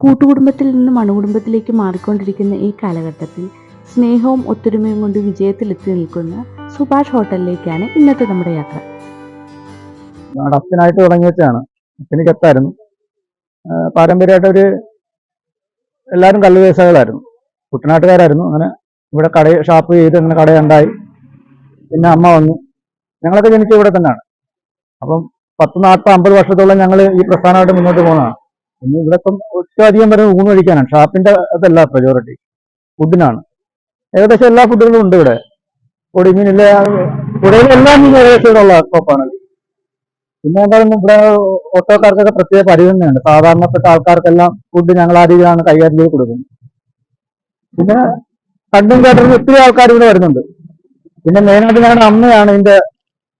കൂട്ടുകുടുംബത്തിൽ നിന്ന് അണുകുടുംബത്തിലേക്ക് മാറിക്കൊണ്ടിരിക്കുന്ന ഈ കാലഘട്ടത്തിൽ സ്നേഹവും ഒത്തൊരുമയും കൊണ്ട് വിജയത്തിലെത്തി നിൽക്കുന്ന സുഭാഷ് ഹോട്ടലിലേക്കാണ് ഇന്നത്തെ നമ്മുടെ യാത്ര. അച്ഛനായിട്ട് തുടങ്ങി അച്ഛന് കത്തായിരുന്നു. പാരമ്പര്യമായിട്ട് ഒരു എല്ലാവരും കല്ല് കുട്ടനാട്ടുകാരായിരുന്നു. അങ്ങനെ ഇവിടെ കട ഷാപ്പ് ചെയ്ത് അങ്ങനെ കടയുണ്ടായി പിന്നെ അമ്മ വന്നു. ഞങ്ങളൊക്കെ ജനിച്ച ഇവിടെ തന്നെയാണ്. അപ്പം പത്ത് നാൽപ്പത് അമ്പത് വർഷത്തോളം ഞങ്ങൾ ഈ പ്രസ്ഥാനമായിട്ട് മുന്നോട്ട് പോകുന്നതാണ്. പിന്നെ ഇവിടെ ഇപ്പം ഏറ്റവും അധികം വരുന്നത് ഊണ് കഴിക്കാനാണ്. ഷാപ്പിന്റെ അതല്ല പ്രയോറിറ്റി ഫുഡിനാണ് ഏകദേശം എല്ലാ ഫുഡുകളും ഉണ്ട് ഇവിടെ. പൊടിമീനില്ല പുഴയിൽ എല്ലാ മീനും ഏകദേശം ഇവിടെ ഉള്ള ഷോപ്പാണ് പിന്നെ എന്തായാലും ഇവിടെ ഓട്ടോക്കാർക്കൊക്കെ പ്രത്യേക പരിഗണനയുണ്ട് സാധാരണപ്പെട്ട ആൾക്കാർക്കെല്ലാം ഫുഡ് ഞങ്ങൾ ആ രീതിയിലാണ് കൈകാര്യം ചെയ്ത് കൊടുക്കുന്നത്. പിന്നെ കണ്ടും കേട്ടും ഒത്തിരി ആൾക്കാർ ഇവിടെ വരുന്നുണ്ട്. പിന്നെ മെയിനായിട്ട് ഞങ്ങളുടെ അമ്മയാണ് ഇതിന്റെ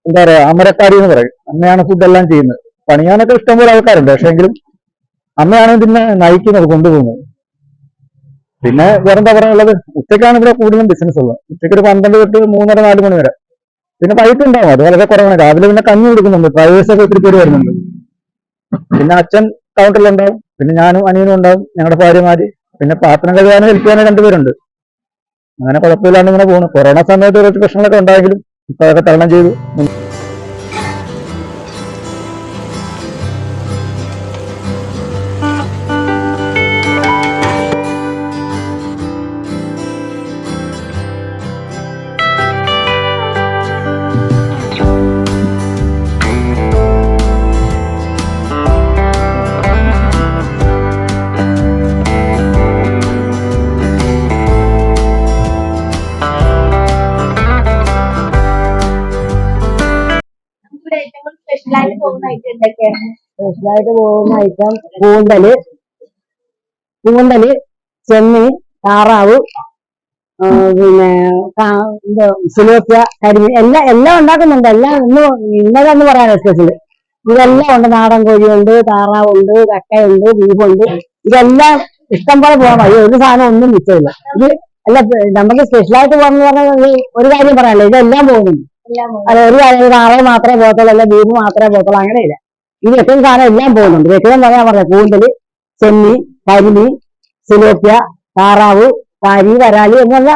എന്താ പറയാ അമരക്കാരി എന്ന് പറയും. അമ്മയാണ് ഫുഡ് എല്ലാം ചെയ്യുന്നത്. പണിയാനൊക്കെ ഇഷ്ടംപോലെ ആൾക്കാരുണ്ട്. പക്ഷേ എങ്കിലും അമ്മയാണ് പിന്നെ നയിക്കുന്നത് കൊണ്ടുപോകുന്നത്. പിന്നെ വേറെന്താ പറയാനുള്ളത്? ഉച്ചയ്ക്കാണ് ഇവിടെ കൂടുതലും ബിസിനസ് ഉള്ളത്. ഉച്ചയ്ക്ക് ഒരു പന്ത്രണ്ട് തൊട്ട് മൂന്നര നാല് മണി വരെ. പിന്നെ വൈകിട്ട് ഉണ്ടാവും. അത് വളരെ കുറവാണ്. രാവിലെ പിന്നെ കഞ്ഞി കൊടുക്കുന്നുണ്ട്. ഡ്രൈവേഴ്സ് ഒക്കെ ഒത്തിരി പേര് വരുന്നുണ്ട്. പിന്നെ അച്ഛൻ കൗണ്ടറിലുണ്ടാവും പിന്നെ ഞാനും അനിയനും ഉണ്ടാവും. ഞങ്ങളുടെ ഭാര്യമാര്. പിന്നെ പാത്രം കഴുകാനും ഹെൽപ്പ് ചെയ്യാനും രണ്ടുപേരുണ്ട് അങ്ങനെ കുഴപ്പമില്ലാണ്ട് ഇങ്ങനെ പോകുന്നു കൊറോണ സമയത്ത് കുറച്ച് പ്രശ്നങ്ങളൊക്കെ ഉണ്ടായെങ്കിലും ഇപ്പൊ അതൊക്കെ തരണം ചെയ്തു. എന്തൊക്കെയാണ് സ്പെഷ്യലായിട്ട് പോകുന്ന ഐറ്റം കൂന്തൽ. കൂന്തൽ ചെമ്മീൻ താറാവ് പിന്നെ സിലോപ്യ കരിമീൻ എല്ലാം എല്ലാം ഉണ്ടാക്കുന്നുണ്ട്. എല്ലാം ഇന്ന് ഇന്നതെന്ന് പറയാൻ സ്പെഷ്യൽ ഇതെല്ലാം ഉണ്ട്. നാടൻ കോഴിയുണ്ട് താറാവുണ്ട് കക്കയുണ്ട് ബീഫുണ്ട്. ഇതെല്ലാം ഇഷ്ടം പോലെ പോകാൻ മതി ഒരു സാധനം ഒന്നും മിച്ചമില്ല. ഇത് അല്ല നമുക്ക് സ്പെഷ്യലായിട്ട് പോകാന്ന് പറഞ്ഞാൽ ഒരു- കാര്യം പറയാനല്ലോ ഇതെല്ലാം പോകുന്നുണ്ട്. അല്ല ഒരു കാര്യം താറാവ് മാത്രമേ പോകത്തുള്ളൂ അല്ല ബീഫ് മാത്രമേ പോകത്തുള്ളൂ അങ്ങനെയില്ല. ഇത് ഏറ്റവും സാധനം എല്ലാം പോകുന്നുണ്ട്. ഏറ്റവും പറയാൻ പറഞ്ഞത് കൂന്തൽ ചെന്നി കരിമീൻ സിലോപ്യ താറാവ് കാരി വരാലി എന്നുള്ള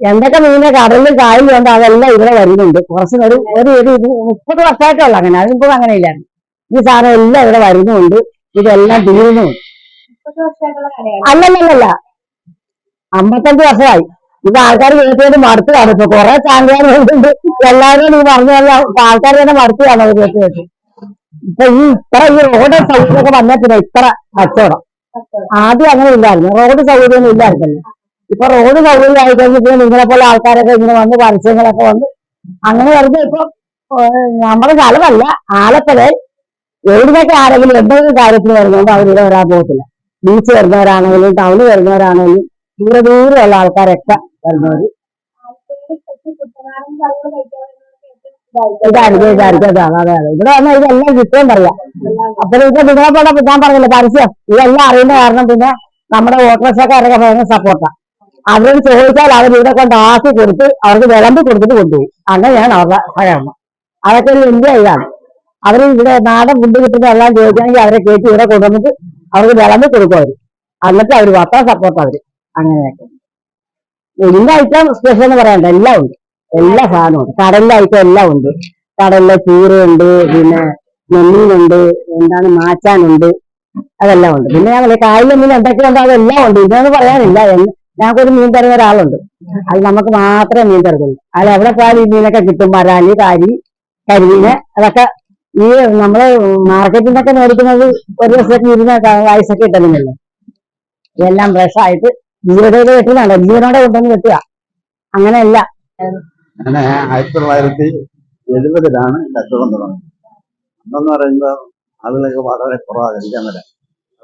എന്തൊക്കെ മീനെ കടലിൽ കായലും ഉണ്ട് അതെല്ലാം ഇവിടെ വരുന്നുണ്ട്. കുറച്ച് ഒരു ഒരു ഒരു ഇത് മുപ്പത് വർഷമായിട്ടുള്ള അങ്ങനെ. അതിപ്പോ അങ്ങനെ ഇല്ലായിരുന്നു ഈ സാധനം എല്ലാം ഇവിടെ വരുന്നുണ്ട്. ഇതെല്ലാം തീരുന്നുണ്ട്. കടയാണ്. അല്ലല്ലല്ല അമ്പത്തഞ്ച് വർഷമായി. ഇത് ആൾക്കാർ കേട്ടുകൊണ്ട് മടുത്തു കാണും ഇപ്പൊ കുറെ ചാങ്കാരുണ്ട് എല്ലാവരും ഈ പറഞ്ഞ ആൾക്കാർ തന്നെ മടുത്തു കാണും അത് കേട്ട് കേട്ട്. ഇപ്പൊ ഈ ഇത്ര ഈ റോഡ് സൗകര്യമൊക്കെ വന്ന പിന്നെ ഇത്ര കച്ചവടം. ആദ്യം അങ്ങനെ ഇല്ലായിരുന്നു. റോഡ് സൗകര്യം ഇല്ലായിരുന്നു. ഇപ്പൊ റോഡ് സൗകര്യം ആയി കഴിഞ്ഞപ്പോ നിങ്ങളെ പോലെ ആൾക്കാരൊക്കെ ഇങ്ങനെ വന്ന് പരസ്യങ്ങളൊക്കെ വന്ന് അങ്ങനെ വരുമ്പോ ഇപ്പൊ നമ്മുടെ സ്ഥലമല്ല ആലപ്പുഴ എവിടുന്നൊക്കെ ആരെങ്കിലും എന്തെങ്കിലും കാര്യത്തിന് വരുന്നതുകൊണ്ട് അവരിവിടെ വരാൻ പോകത്തില്ല. ബീച്ച് വരുന്നവരാണെങ്കിലും ടൗണിൽ വരുന്നവരാണെങ്കിലും ദൂരെ ദൂരെയുള്ള ആൾക്കാരൊക്കെ വരുന്നവര്. ഇതായിരിക്കും ഇതെല്ലാം കിട്ടുകയും പറയാം. അപ്പോൾ ഇപ്പൊ നിങ്ങളെ പോലെ ഞാൻ പറഞ്ഞില്ല പരസ്യം. ഇതെല്ലാം അറിയുന്ന കാരണം പിന്നെ നമ്മുടെ വോട്ടേഴ്സൊക്കെ ഭയങ്കര അവരോട് ചോദിച്ചാൽ അവർ ഇവിടെ കൊണ്ട് ആക്കി കൊടുത്ത് അവർക്ക് വിളമ്പി കൊടുത്തിട്ട് കൊണ്ടുപോകും. അങ്ങനെയാണ് അവരുടെ സഹകരണം അതൊക്കെ ഒരു വലിയ ഇതാണ്. അവർ ഇവിടെ നാടൻ ഫുഡ് കിട്ടുന്ന എല്ലാം ചോദിക്കുകയാണെങ്കിൽ അവരെ കയറ്റി ഇവിടെ കൊണ്ടുവന്നിട്ട് അവർക്ക് വിളമ്പി കൊടുക്കും അവർ എന്നിട്ട് അവർ പത്താം സപ്പോർട്ട് അവർ അങ്ങനെയൊക്കെ. എല്ലാ ഐറ്റം സ്പെഷ്യൽ എന്ന് പറയണ്ട എല്ലാം ഉണ്ട്. എല്ലാ സാധനവും ഉണ്ട്. കടലിലെ എല്ലാം ഉണ്ട്. കടലിലെ ചൂരയുണ്ട് പിന്നെ നെമ്മീനുണ്ട് എന്താണ് മാച്ചാനുണ്ട് അതെല്ലാം ഉണ്ട്. പിന്നെ പറയാം കായലിലെ മീൻ എന്തൊക്കെയുണ്ടോ അതെല്ലാം ഉണ്ട്. ഇതൊന്നും പറയാനില്ല. ഞങ്ങൾക്ക് ഒരു മീൻ തരുന്ന ഒരാളുണ്ട്. അത് നമുക്ക് മാത്രമേ മീൻ തരത്തുള്ളൂ. അത് എവിടെ പോയാലും ഈ മീനൊക്കെ കിട്ടും. വരാലി കാരി കരിമീന് അതൊക്കെ ഈ നമ്മൾ മാർക്കറ്റിൽ നിന്നൊക്കെ മേടിക്കുന്നത് ഒരു ദിവസത്തേക്ക് ഇരുന്ന് വയസ്സൊക്കെ ഇട്ടുന്നില്ല എല്ലാം ഫ്രഷായിട്ട് ആയിട്ട് കിട്ടുന്നുണ്ടോ ജീവനോടെ കൊണ്ടുവന്ന് കിട്ടുക അങ്ങനെയല്ല. അങ്ങനെ ആയിരത്തി തൊള്ളായിരത്തി എഴുപതിലാണ് കച്ചവടം തുടങ്ങുന്നത്. അന്നെന്ന് പറയുമ്പോൾ ആളുകളൊക്കെ വളരെ കുറവാകരിക്കാൻ വരെ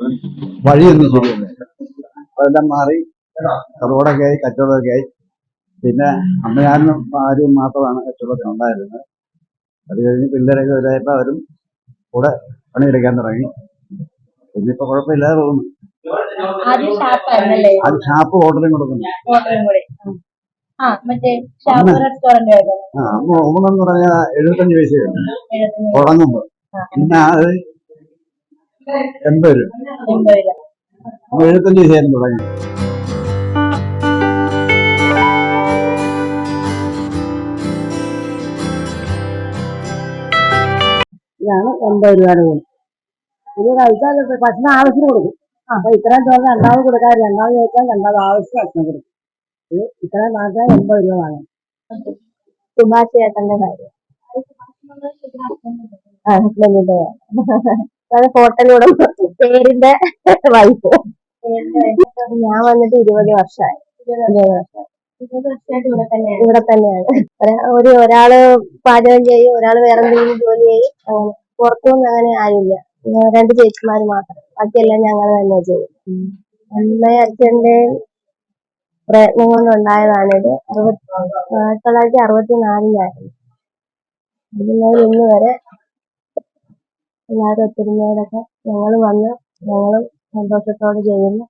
വഴി വഴിയൊന്നും ശരിയല്ല അതെല്ലാം മാറി റോഡൊക്കെ ആയി കച്ചവടമൊക്കെ ആയി. പിന്നെ അമ്മയാനും ആരും മാത്രമാണ് കച്ചവടത്തിന് ഉണ്ടായിരുന്നത്. അത് കഴിഞ്ഞ് പിള്ളേരൊക്കെ വരായപ്പോൾ അവരും കൂടെ പണിയെടുക്കാൻ തുടങ്ങി. ഇന്നിപ്പോ കുഴപ്പമില്ലാതെ തോന്നുന്നു അത് ഷാപ്പ് ഹോട്ടലും കൊടുക്കുന്നു. അമ്മ ഊണെന്ന് പറഞ്ഞാൽ എഴുപത്തഞ്ച് പൈസയാണ് തുടങ്ങുമ്പോ. ആ, പിന്നെ അത് എൺപത് രൂപ എഴുപത്തഞ്ച് വയസ്സായിരുന്നു തുടങ്ങി. ഇതാണ് എൺപത് രൂപയുടെ ഇത് കഴിച്ചാൽ ഭക്ഷണം ആവശ്യത്തിന് കൊടുക്കും. അപ്പൊ ഇത്രയും തോന്നുന്നു രണ്ടാമത് കൊടുക്കാൻ രണ്ടാമത് ചോദിച്ചാൽ രണ്ടാമത് ആവശ്യം ഭക്ഷണം കൊടുക്കും. ഇത് ഇത്രയും മാറ്റാൻ എൺപത് രൂപ വാങ്ങും. സുഭാഷ് ചേട്ടന്റെ കാര്യം ഹസ്ബൻഡിന്റെ അത് ഹോട്ടലിലൂടെ പേരിന്റെ വൈഫ്. ഞാൻ വന്നിട്ട് ഇരുപത് വർഷമായി. ഇരുപത് വർഷം ഇവിടെ തന്നെയാണ്. ഒരു ഒരാൾ പാചകം ചെയ്യും ഒരാൾ വേറെ എന്തെങ്കിലും ജോലി ചെയ്യും. അങ്ങനെ പുറത്തുനിന്ന് അങ്ങനെ ആയില്ല രണ്ട് ചേച്ചിമാര് മാത്രം. ബാക്കിയെല്ലാം ഞങ്ങൾ തന്നെ ചെയ്യും. അമ്മയും അച്ഛന്റെയും പ്രയത്നം കൊണ്ടുണ്ടായതാണിത് അറുപത്തി ആയിരത്തി തൊള്ളായിരത്തി അറുപത്തി നാലിലായിരുന്നു അതിന് ഇന്ന് വരെ എല്ലാവരും ഒത്തൊരുമയോടൊക്കെ ഞങ്ങൾ വന്ന് ഞങ്ങളും സന്തോഷത്തോടെ ചെയ്യുന്നു.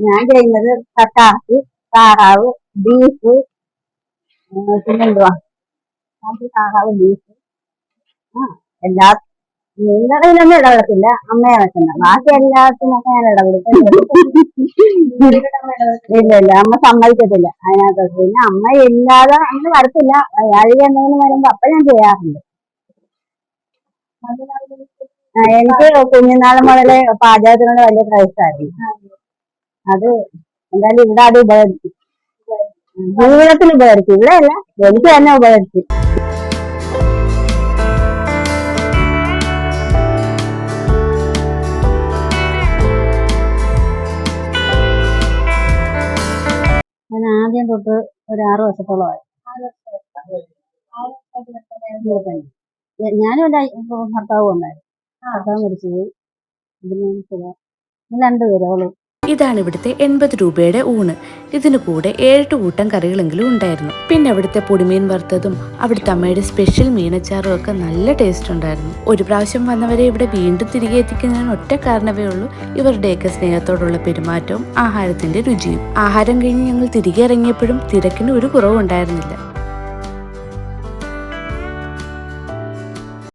ഞാൻ ചെയ്യുന്നത് കക്കാസി താറാവ് ബീഫ് പിന്നെന്തുവാ? താറാവ് ബീഫ്. ആ എല്ലാ മീൻകടയിലൊന്നും ഇടപെടത്തില്ല. അമ്മയെ വെക്കുന്ന. ബാക്കി എല്ലാത്തിനൊക്കെ ഞാൻ ഇടപെടുത്തും ഇല്ല ഇല്ല അമ്മ സമ്മതിക്കത്തില്ല. അതിനകത്ത് പിന്നെ അമ്മ ഇല്ലാതെ അങ്ങനെ വരത്തില്ല. വയ്യാഴിക എന്തെങ്കിലും വരുമ്പോ അപ്പൊ ഞാൻ ചെയ്യാറുണ്ട്. എനിക്ക് കുഞ്ഞുനാൾ മുതലേ പാചകത്തിനോട് വലിയ ക്രൈസ്റ്റായിരുന്നു അത് എന്തായാലും ഇവിടെ അത് ഉപകരിച്ചു ജീവിതത്തിൽ ഉപകരിച്ചു ഇവിടെ അല്ല എനിക്ക് തന്നെ ഉപകരിച്ചു ഞാൻ ആദ്യം തൊട്ട് ഒരു ആറ് വർഷത്തോളമായി. ഞാനും എന്റെ ഭർത്താവും ഉണ്ടായിരുന്നു. ഭർത്താവ് മരിച്ചുപോയി. പിന്നെ രണ്ടുപേരും അവൾ ഇതാണ് ഇവിടുത്തെ എൺപത് രൂപയുടെ ഊണ്. ഇതിനു കൂടെ ഏഴെട്ട് കൂട്ടം കറികളെങ്കിലും ഉണ്ടായിരുന്നു. പിന്നെ അവിടുത്തെ പൊടിമീൻ വറുത്തതും അവിടുത്തെ അമ്മയുടെ സ്പെഷ്യൽ മീനച്ചാറും ഒക്കെ നല്ല ടേസ്റ്റ് ഉണ്ടായിരുന്നു. ഒരു പ്രാവശ്യം വന്നവരെ ഇവിടെ വീണ്ടും തിരികെ എത്തിക്കുന്നതിന് ഒറ്റ കാരണമേ ഉള്ളൂ. ഇവരുടെയൊക്കെ സ്നേഹത്തോടുള്ള പെരുമാറ്റവും ആഹാരത്തിന്റെ രുചിയും. ആഹാരം കഴിഞ്ഞ് ഞങ്ങൾ തിരികെ ഇറങ്ങിയപ്പോഴും തിരക്കിന് ഒരു കുറവും ഉണ്ടായിരുന്നില്ല